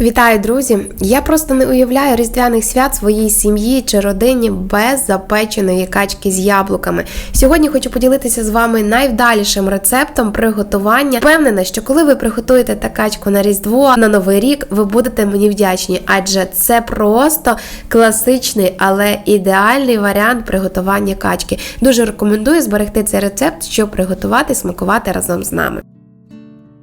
Вітаю, друзі! Я просто не уявляю різдвяних свят своїй сім'ї чи родині без запеченої качки з яблуками. Сьогодні хочу поділитися з вами найвдалішим рецептом приготування. Впевнена, що коли ви приготуєте та качку на Різдво на Новий рік, ви будете мені вдячні, адже це просто класичний, але ідеальний варіант приготування качки. Дуже рекомендую зберегти цей рецепт, щоб приготувати смакувати разом з нами.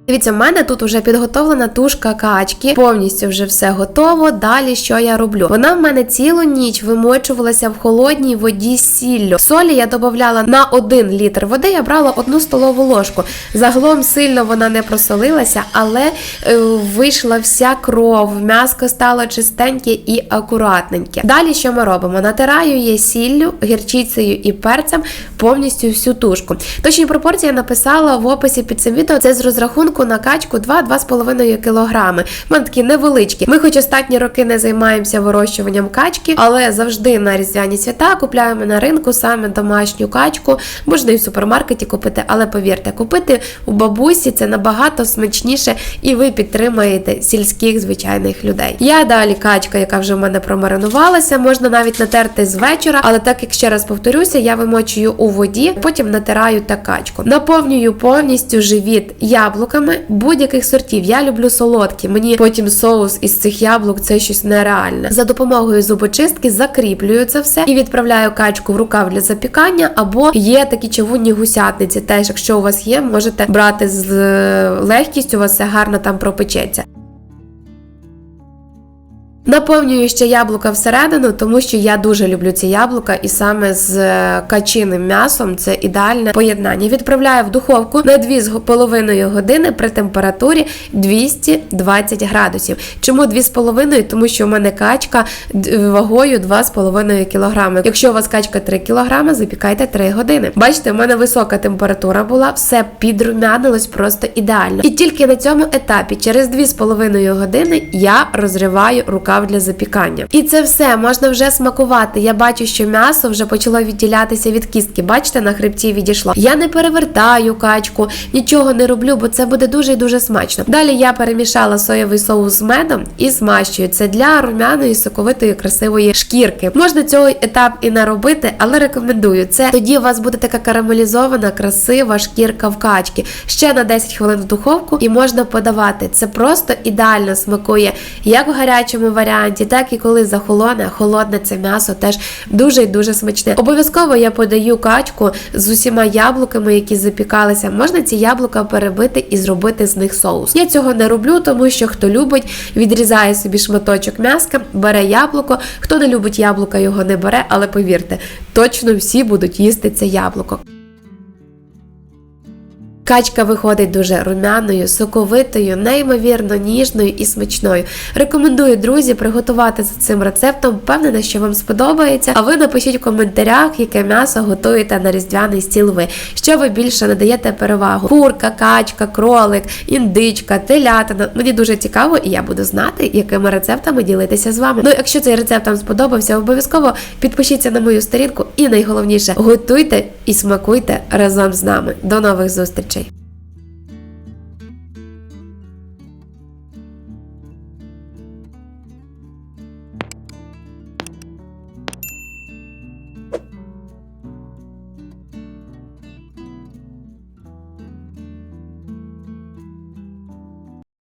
Дивіться, в мене тут вже підготовлена тушка качки, повністю вже все готово. Далі що я роблю? Вона в мене цілу ніч вимочувалася в холодній воді з сіллю. Солі я додавала на 1 літр води, я брала одну столову ложку. Загалом сильно вона не просолилася, але е, вийшла вся кров, м'яско стало чистеньке і акуратненьке. Далі що ми робимо? Натираю її сіллю, гірчицею і перцем повністю всю тушку. Точні пропорції я написала в описі під цим відео. Це з розрахунку на качку 2-2,5 кг. Мене такі невеличкі. Ми, хоч останні роки не займаємося вирощуванням качки, але завжди на різдвяні свята купляємо на ринку саме домашню качку. Можна і в супермаркеті купити, але повірте, купити у бабусі це набагато смачніше, і ви підтримаєте сільських звичайних людей. Я далі качка, яка вже в мене промаринувалася, можна навіть натерти з вечора, але так як ще раз повторюся, я вимочую у воді, потім натираю та качку. Наповнюю повністю живіт яблуками будь-яких сортів. Я люблю солодкі. Мені потім соус із цих яблук це щось нереальне. За допомогою зубочистки закріплюю це все і відправляю качку в рукав для запікання. Або є такі чавунні гусятниці. Теж, якщо у вас є, можете брати з е, легкістю, у вас все гарно там пропечеться. Наповнюю ще яблука всередину, тому що я дуже люблю ці яблука, і саме з е, качиним м'ясом це ідеальне поєднання. Відправляю в духовку на 2,5 години при температурі 220 градусів. Чому 2,5? Тому що в мене качка вагою 2,5 кг. Якщо у вас качка 3 кг, запікайте 3 години. Бачите, в мене висока температура була, все підрумянилось просто ідеально. І тільки на цьому етапі, через 2,5 години, я розриваю рукав для запікання. І це все можна вже смакувати. Я бачу, що м'ясо вже почало відділятися від кістки. Бачите, на хребті відійшло. Я не перевертаю качку, нічого не роблю, бо це буде дуже і дуже смачно. Далі я перемішала соєвий соус з медом і змащую. Це для румяної, соковитої, красивої шкірки. Можна цей етап і не робити, але рекомендую. Це тоді у вас буде така карамелізована, красива шкірка в качки. Ще на 10 хвилин в духовку і можна подавати. Це просто ідеально смакує як в гарячому варіанті, так і коли захолоне. Холодне це м'ясо теж дуже і дуже смачне. Обов'язково я подаю качку з усіма яблуками, які запікалися. Можна ці яблука перебити і зробити з них соус. Я цього не роблю, тому що хто любить, відрізає собі шматочок м'яска, бере яблуко. Хто не любить яблука, його не бере, але повірте, точно всі будуть їсти це яблуко. Качка виходить дуже румяною, соковитою, неймовірно ніжною і смачною. Рекомендую, друзі, приготувати за цим рецептом. Впевнена, що вам сподобається. А ви напишіть в коментарях, яке м'ясо готуєте на різдвяний стіл ви. Що ви більше надаєте перевагу? Курка, качка, кролик, індичка, телятина. Мені дуже цікаво, і я буду знати, якими рецептами ділитися з вами. Ну, якщо цей рецепт вам сподобався, обов'язково підпишіться на мою сторінку і найголовніше готуйте і смакуйте разом з нами. До нових зустрічей!